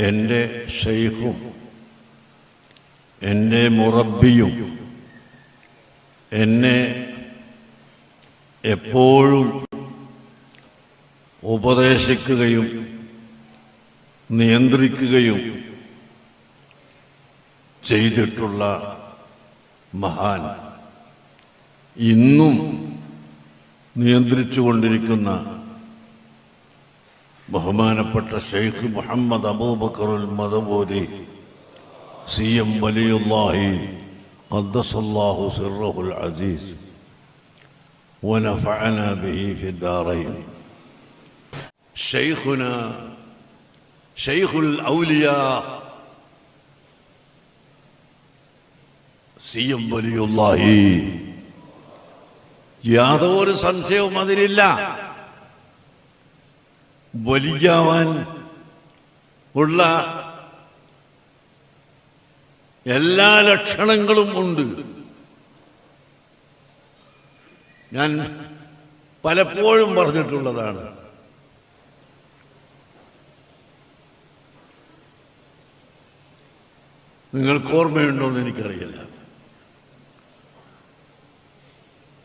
എന്റെ ഷെയ്ഖും എന്റെ മുറബിയും എന്നെ എപ്പോഴും ഉപദേശിക്കുകയും നിയന്ത്രിക്കുകയും ചെയ്തിട്ടുള്ള മഹാൻ. ഇന്നും നിയന്ത്രിച്ചുകൊണ്ടിരിക്കുന്ന ബഹുമാനപ്പെട്ട ഷെയ്ഖ് മുഹമ്മദ് അബൂബക്കറുൽ മദബൂരി സി എം വലിയുല്ലാഹി ഖദ്ദസല്ലാഹു സിറഹുൽ അസീസ് ونفعنا به في الدارين شيخنا شيخ الأولياء സി എം വലിയുള്ളാഹി യാതൊരു സംശയവും അതിലില്ല വലിയാവാൻ ഉള്ള എല്ലാ ലക്ഷണങ്ങളും ഉണ്ട്. ഞാൻ പലപ്പോഴും പറഞ്ഞിട്ടുള്ളതാണ്. നിങ്ങൾക്ക് ഓർമ്മയുണ്ടോ എന്ന് എനിക്കറിയില്ല.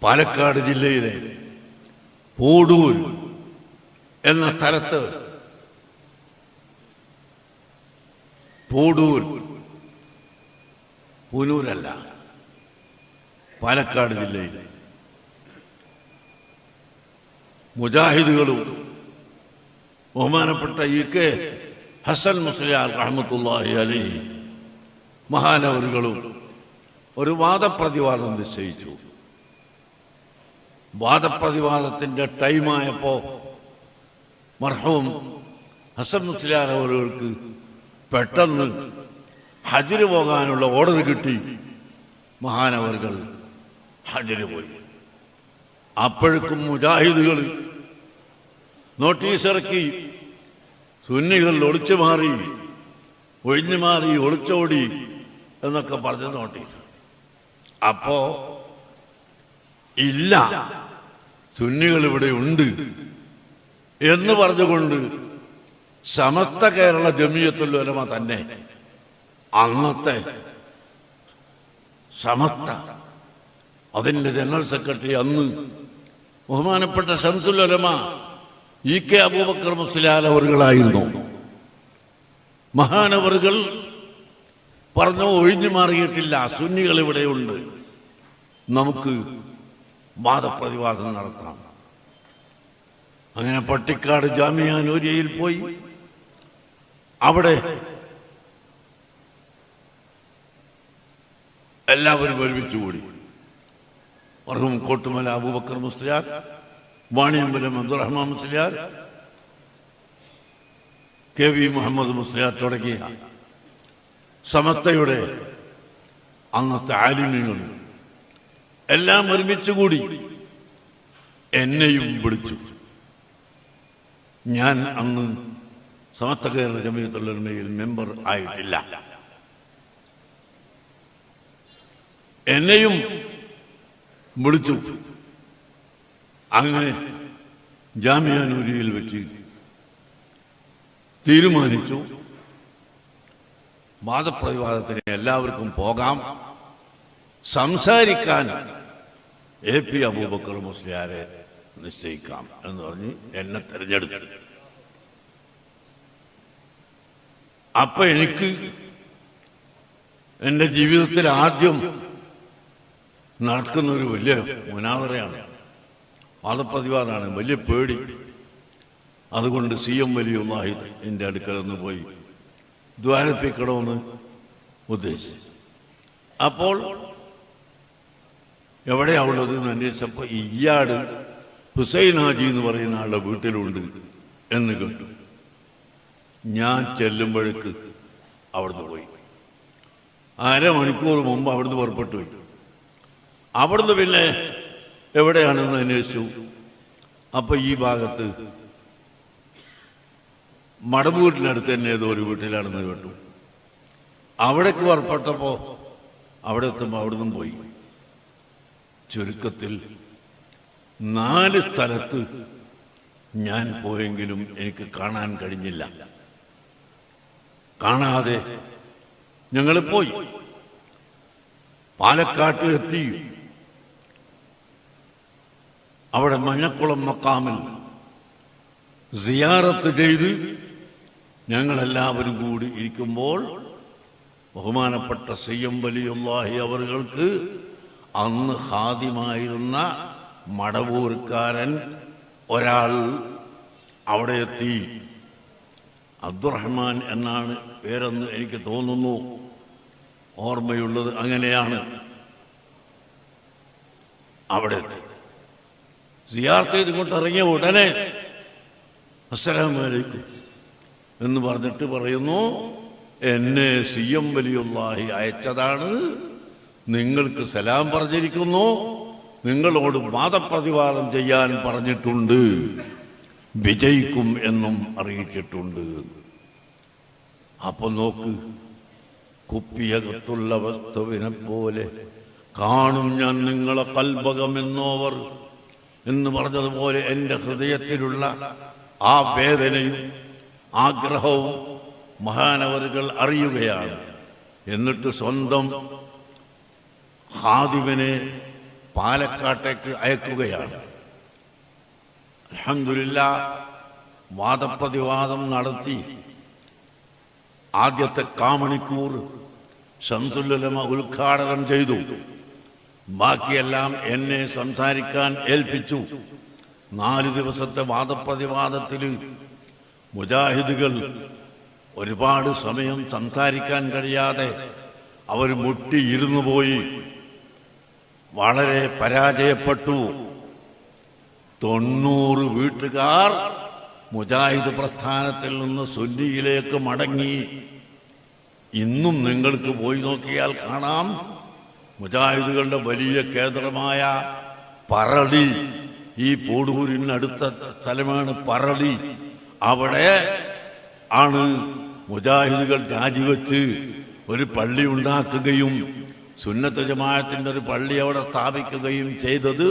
പാലക്കാട് ജില്ലയിലെ പൂടൂർ എന്ന സ്ഥലത്ത് പൂടൂർ പുനൂരല്ല പാലക്കാട് ജില്ലയിൽ. മുജാഹിദുകളും ബഹുമാനപ്പെട്ട ഇ കെ ഹസൻ മുസ്ലിയാർ അഹമ്മത്തുല്ലാഹി അലി മഹാനവറുകളും ഒരു വാദപ്രതിവാദം നിശ്ചയിച്ചു. വാദപ്രതിവാദത്തിന്റെ ടൈമായപ്പോൾ മർഹവും ഹസൻ മുസ്ലിയാർ അവറുകൾക്ക് പെട്ടെന്ന് ഹജിന് പോകാനുള്ള ഓർഡർ കിട്ടി. മഹാനവറുകൾ ഹജിന് പോയി. അപ്പോഴേക്കും മുജാഹിദുകൾ നോട്ടീസ് ഇറക്കി സുന്നികൾ ഒളിച്ചു മാറി ഒഴിഞ്ഞു മാറി ഒളിച്ചോടി എന്നൊക്കെ പറഞ്ഞ നോട്ടീസ്. അപ്പോ ഇല്ല. സുന്നികൾ ഇവിടെ ഉണ്ട്. എന്ന് പറഞ്ഞുകൊണ്ട് സമസ്ത കേരള ജമിയത്തുൽ ഉലമ തന്നെ അന്നത്തെ സമസ്ത അതിന്റെ ജനറൽ സെക്രട്ടറി അന്ന് ബഹുമാനപ്പെട്ട ഷംസുൽ ഉലമ ഇ കെ അബൂബക്കർ മുസ്ലിയാൽ അവറുകളായിരുന്നു മഹാനവറുകൾ പറഞ്ഞു ഒഴിഞ്ഞു മാറിയിട്ടില്ല സുന്നികൾ ഇവിടെയുണ്ട്. നമുക്ക് വാദപ്രതിവാദം നടത്താം. അങ്ങനെ പട്ടിക്കാട് ജാമിയാനൂരിയയിൽ പോയി. അവിടെ എല്ലാവരും ഒരുമിച്ച് കൂടി. മർഹൂം കോട്ടുമല അബൂബക്കർ മുസ്ലിയാർ വാണിയമ്പലം അബ്ദുറഹ്മാൻ മുസ്ലിയാർ കെ വി മുഹമ്മദ് മുസ്ലിയാർ തുടങ്ങിയ സമത്തയുടെ അന്നത്തെ ആലിമ്യങ്ങൾ എല്ലാം ഒരുമിച്ചുകൂടി എന്നെയും വിളിച്ചു. ഞാൻ അന്ന് സമസ്ത കേരള ജമീയത്തുള്ളമയിൽ മെമ്പർ ആയിട്ടില്ല. എന്നെയും വിളിച്ചു. അങ്ങനെ ജാമ്യാനൂരിയിൽ വെച്ച് തീരുമാനിച്ചു. വാദപ്രതിവാദത്തിന് എല്ലാവർക്കും പോകാം. സംസാരിക്കാൻ എ പി അബൂബക്കർ മുസ്ലിയാരെ നിശ്ചയിക്കാം എന്ന് പറഞ്ഞ് എന്നെ തിരഞ്ഞെടുത്തു. അപ്പൊ എനിക്ക് എന്റെ ജീവിതത്തിൽ ആദ്യം നടക്കുന്ന ഒരു വലിയ മുനാവറയാണ്. വാദപ്രതിവാദമാണ്. വലിയ പേടി. അതുകൊണ്ട് സി എം വലിയുള്ളാഹി എന്റെ അടുക്കൽ നിന്ന് പോയി ദ്വാരപ്പിക്കണമെന്ന് ഉദ്ദേശിച്ചു. അപ്പോൾ എവിടെയാ ഉള്ളത് എന്ന് അന്വേഷിച്ചപ്പോൾ ഇയാട് ഹുസൈൻ ഹാജി എന്ന് പറയുന്ന ആളുടെ വീട്ടിലുണ്ട് എന്ന് കേട്ടു. ഞാൻ ചെല്ലുമ്പോഴേക്ക് അവിടുന്ന് പോയി. അരമണിക്കൂർ മുമ്പ് അവിടുന്ന് പുറപ്പെട്ടു പോയി. അവിടുന്ന് പിന്നെ എവിടെയാണെന്ന് അന്വേഷിച്ചു. അപ്പൊ ഈ ഭാഗത്ത് മടമ്പൂരിനടുത്ത് തന്നെ ഏതോ ഒരു വീട്ടിലാണെന്ന് കേട്ടു. അവിടേക്ക് പുറപ്പെട്ടപ്പോ അവിടെ എത്തുമ്പോൾ അവിടുന്ന് പോയി. ചുരുക്കത്തിൽ നാല് സ്ഥലത്ത് ഞാൻ പോയെങ്കിലും എനിക്ക് കാണാൻ കഴിഞ്ഞില്ല. കാണാതെ ഞങ്ങൾ പോയി. പാലക്കാട്ട് എത്തി. അവിടെ മഞ്ഞക്കുളം മക്കാമിൽ സിയാറത്ത് ചെയ്ത് ഞങ്ങളെല്ലാവരും കൂടി ഇരിക്കുമ്പോൾ ബഹുമാനപ്പെട്ട സി എം വലിയുള്ളാഹി അവർക്ക് അന്ന് ഹാദ്യമായിരുന്ന മടവൂർക്കാരൻ ഒരാൾ അവിടെ എത്തി. അബ്ദുറഹ്മാൻ എന്നാണ് പേരെന്ന് എനിക്ക് തോന്നുന്നു. ഓർമ്മയുള്ളത് അങ്ങനെയാണ്. അവിടെ എത്തി. സിയാർത്ത് ഇങ്ങോട്ട് ഇറങ്ങിയ ഉടനെ അസ്സലാമലൈക്കും എന്ന് പറഞ്ഞിട്ട് പറയുന്നു എന്നെ സി എം വലിയുള്ളാഹി അയച്ചതാണ്. നിങ്ങൾക്ക് സലാം പറഞ്ഞിരിക്കുന്നു. നിങ്ങളോട് വാദപ്രതിവാദം ചെയ്യാൻ പറഞ്ഞിട്ടുണ്ട്. വിജയിക്കും എന്നും അറിയിച്ചിട്ടുണ്ട്. അപ്പൊ നോക്ക് കുപ്പിയകത്തുള്ള വസ്തുവിനെ പോലെ കാണും ഞാൻ നിങ്ങളെ കൽഭകമെന്നോവർ എന്ന് പറഞ്ഞതുപോലെ എന്റെ ഹൃദയത്തിലുള്ള ആ വേദനയും ആഗ്രഹവും മഹാനവറുകൾ അറിയുകയാണ്. എന്നിട്ട് സ്വന്തം ഹാദിമിനെ പാലക്കാട്ടേക്ക് അയക്കുകയാണ്. അലഹമില്ല വാദപ്രതിവാദം നടത്തി ആദ്യത്തെ കാമണിക്കൂർ ശംസുല്ലമ ഉദ്ഘാടനം ചെയ്തു. ബാക്കിയെല്ലാം എന്നെ സംസാരിക്കാൻ ഏൽപ്പിച്ചു. നാല് ദിവസത്തെ വാദപ്രതിവാദത്തിൽ മുജാഹിദുകൾ ഒരുപാട് സമയം സംസാരിക്കാൻ കഴിയാതെ അവർ മുട്ടിയിരുന്നു പോയി. വളരെ പരാജയപ്പെട്ടു. തൊണ്ണൂറ് വീട്ടുകാർ മുജാഹിദ് പ്രസ്ഥാനത്തിൽ നിന്ന് സുന്നിയിലേക്ക് മടങ്ങി. ഇന്നും നിങ്ങൾക്ക് പോയി നോക്കിയാൽ കാണാം. മുജാഹിദുകളുടെ വലിയ കേന്ദ്രമായ പറളി ഈ പോടൂരിനടുത്ത സ്ഥലമാണ് പറളി അവിടെ ആണ് മുജാഹിദുകൾ രാജിവെച്ച് ഒരു പള്ളി ഉണ്ടാക്കുകയും സുന്നത്ത് ജമാഅത്തിന്റെ ഒരു പള്ളി അവിടെ സ്ഥാപിക്കുകയും ചെയ്തത്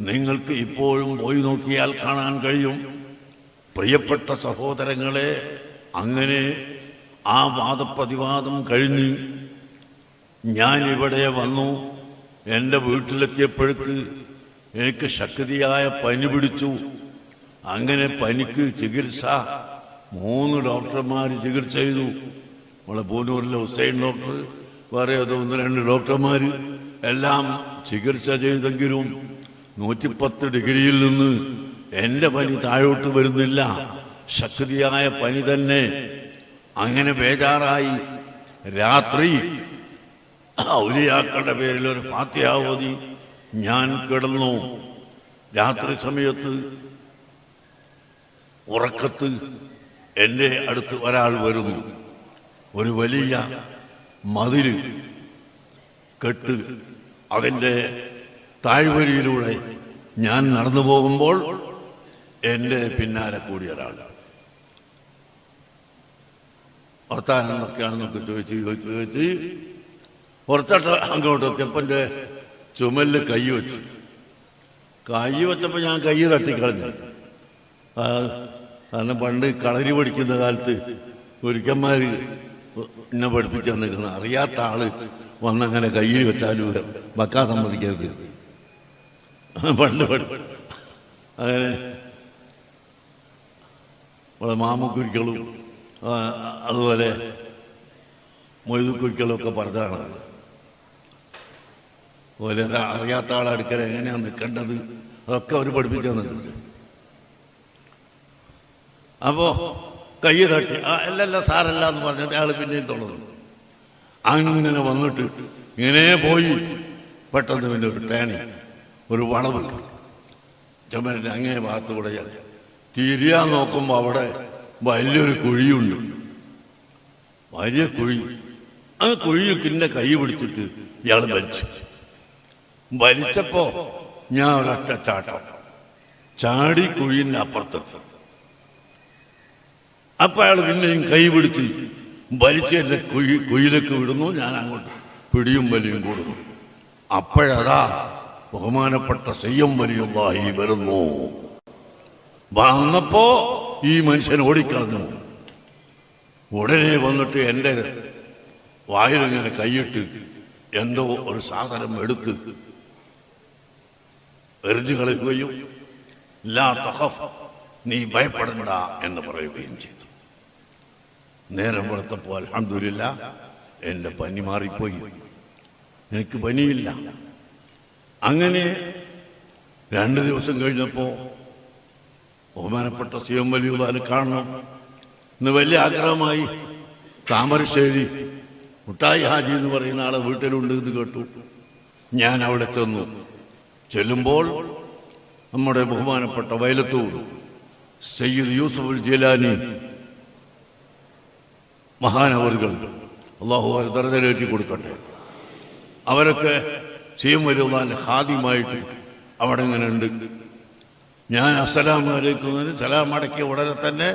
നിങ്ങൾക്ക് ഇപ്പോഴും പോയി നോക്കിയാൽ കാണാൻ കഴിയും. പ്രിയപ്പെട്ട സഹോദരങ്ങളെ അങ്ങനെ ആ വാദപ്രതിവാദം കഴിഞ്ഞ് ഞാനിവിടെ വന്നു. എന്റെ വീട്ടിലെത്തിയപ്പോഴേക്ക് എനിക്ക് ശക്തിയായ പനി പിടിച്ചു. അങ്ങനെ പനിക്ക് ചികിത്സ മൂന്ന് ഡോക്ടർമാർ ചികിത്സ ചെയ്തു. നമ്മളെ പൂനൂരിലെ ഹുസൈൻ ഡോക്ടർ വേറെ ഏതോ ഒന്ന് രണ്ട് ഡോക്ടർമാർ എല്ലാം ചികിത്സ ചെയ്തെങ്കിലും നൂറ്റിപ്പത്ത് ഡിഗ്രിയിൽ നിന്ന് എന്റെ പനി താഴോട്ട് വരുന്നില്ല. ശക്തിയായ പനി തന്നെ അങ്ങനെ ബേജാറായി. രാത്രി ഔലിയാക്കളുടെ പേരിൽ ഒരു ഫാത്യാവതി ഞാൻ കിടന്നു. രാത്രി സമയത്ത് ഉറക്കത്ത് എന്റെ അടുത്ത് ഒരാൾ വരുന്നു. ഒരു വലിയ മതിൽ കെട്ട്. അതിന്റെ താഴ്വരിയിലൂടെ ഞാൻ നടന്നു പോകുമ്പോൾ എന്റെ പിന്നാലെ കൂടിയ ഒരാൾ. വർത്താനം എന്നൊക്കെയാണെന്നൊക്കെ ചോദിച്ച് ചോദിച്ച് ചോദിച്ച് പുറത്തോട്ട് അങ്ങോട്ട് എത്തിയപ്പോൾ എന്റെ ചുമലിൽ കൈ വെച്ചു. കൈ വെച്ചപ്പോൾ ഞാൻ കൈ തട്ടിക്കളഞ്ഞു. കാരണം പണ്ട് കളരി പഠിക്കുന്ന കാലത്ത് ഒരുക്കന്മാർ എന്നെ പഠിപ്പിച്ചു നിൽക്കുന്ന അറിയാത്ത ആൾ വന്നങ്ങനെ കയ്യിൽ വെച്ചാലും വെക്കാൻ സമ്മതിക്കരുത്. പണ്ട് അങ്ങനെ ഇവിടെ മാമക്കുരിക്കളും അതുപോലെ മൊയ്തുക്കുരിക്കളും ഒക്കെ പറഞ്ഞതാണ്. അതുപോലെ അറിയാത്ത അറിയാത്ത ആളടുക്കൽ എങ്ങനെയാണ് നിൽക്കേണ്ടത് അതൊക്കെ അവർ പഠിപ്പിച്ചു തന്നിട്ടുണ്ട് അപ്പോ കൈ തട്ടി. അല്ലല്ല സാറല്ല എന്ന് പറഞ്ഞിട്ട് അയാൾ പിന്നെയും തുടർന്നു അങ്ങനെ വന്നിട്ട് ഇങ്ങനെ പോയി. പെട്ടെന്ന് പിന്നെ ഒരു ട്രേണി ഒരു വളവ് ചുമരന്റെ അങ്ങേ ഭാഗത്തൂടെ തിരിയാൻ നോക്കുമ്പോൾ അവിടെ വലിയൊരു കുഴിയുണ്ട്. വലിയ കുഴി. ആ കുഴിയിൽ പിന്നെ കൈ പിടിച്ചിട്ട് ഇയാൾ വലിച്ചു വലിച്ചപ്പോ ഞാൻ ഒരൊറ്റ ചാട്ടം. ചാടി കുഴിന്റെ അപ്പുറത്തെത്തി. അപ്പൊ അയാൾ പിന്നെയും കൈ പിടിച്ച് വലിച്ച് കുഴി കുഴിയിലേക്ക് വിടുന്നു. ഞാൻ അങ്ങോട്ട് പിടിയും വലിയും കൂടുന്നു. അപ്പോഴതാ ബഹുമാനപ്പെട്ട സെയ്യം വലിയുള്ളാഹി വരുന്നു. വന്നപ്പോ ഈ മനുഷ്യൻ ഓടിക്കളഞ്ഞു. ഉടനെ വന്നിട്ട് എന്റെ വായിലിങ്ങനെ കൈയിട്ട് എന്തോ ഒരു സാധനം എടുത്ത് എറിഞ്ഞു കളയുകയും ലാ നീ ഭയപ്പെടണ്ട എന്ന് പറയുകയും ചെയ്തു. നേരം വെളുത്തപ്പോൾ അൽഹംദുലില്ല എന്റെ പനി മാറിപ്പോയി. എനിക്ക് പനിയില്ല. അങ്ങനെ രണ്ട് ദിവസം കഴിഞ്ഞപ്പോൾ ബഹുമാനപ്പെട്ട സി എം വലിയുള്ളാനെ കാണണം ഇന്ന് വലിയ ആഗ്രഹമായി താമരശ്ശേരി മുട്ടായി ഹാജി എന്ന് പറയുന്ന ആളെ വീട്ടിലുണ്ട് എന്ന് കേട്ടു. ഞാൻ അവിടെ ചെന്നു. ചെല്ലുമ്പോൾ നമ്മുടെ ബഹുമാനപ്പെട്ട വയലത്തൂർ സയ്യിദ് യൂസുഫ് ജിലാനി മഹാനവറുകൾ അള്ളാഹു അവർ ദർജലേറ്റി കൊടുക്കട്ടെ. അവരൊക്കെ സീം വരുവാൻ ഹാദ്യമായിട്ട് അവിടെ ഇങ്ങനെ ഉണ്ട് ഞാൻ അസ്സലാം വലൈക്കും സലാം അടക്കിയ ഉടനെ തന്നെ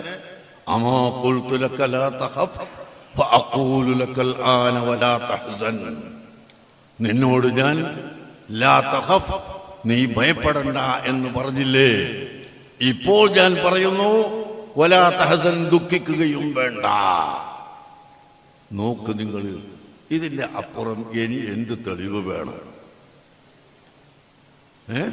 വലാ നിന്നോട് ഞാൻ ലാ നീ ഭയപ്പെടണ്ട എന്ന് പറഞ്ഞില്ലേ? ഇപ്പോൾ ഞാൻ പറയുന്നു വലാ തഹസൻ ദുഃഖിക്കുകയും വേണ്ട. നോക്ക് നിങ്ങൾ ഇതിന്റെ അപ്പുറം ഇനി എന്ത് തെളിവ് വേണം? ഏ?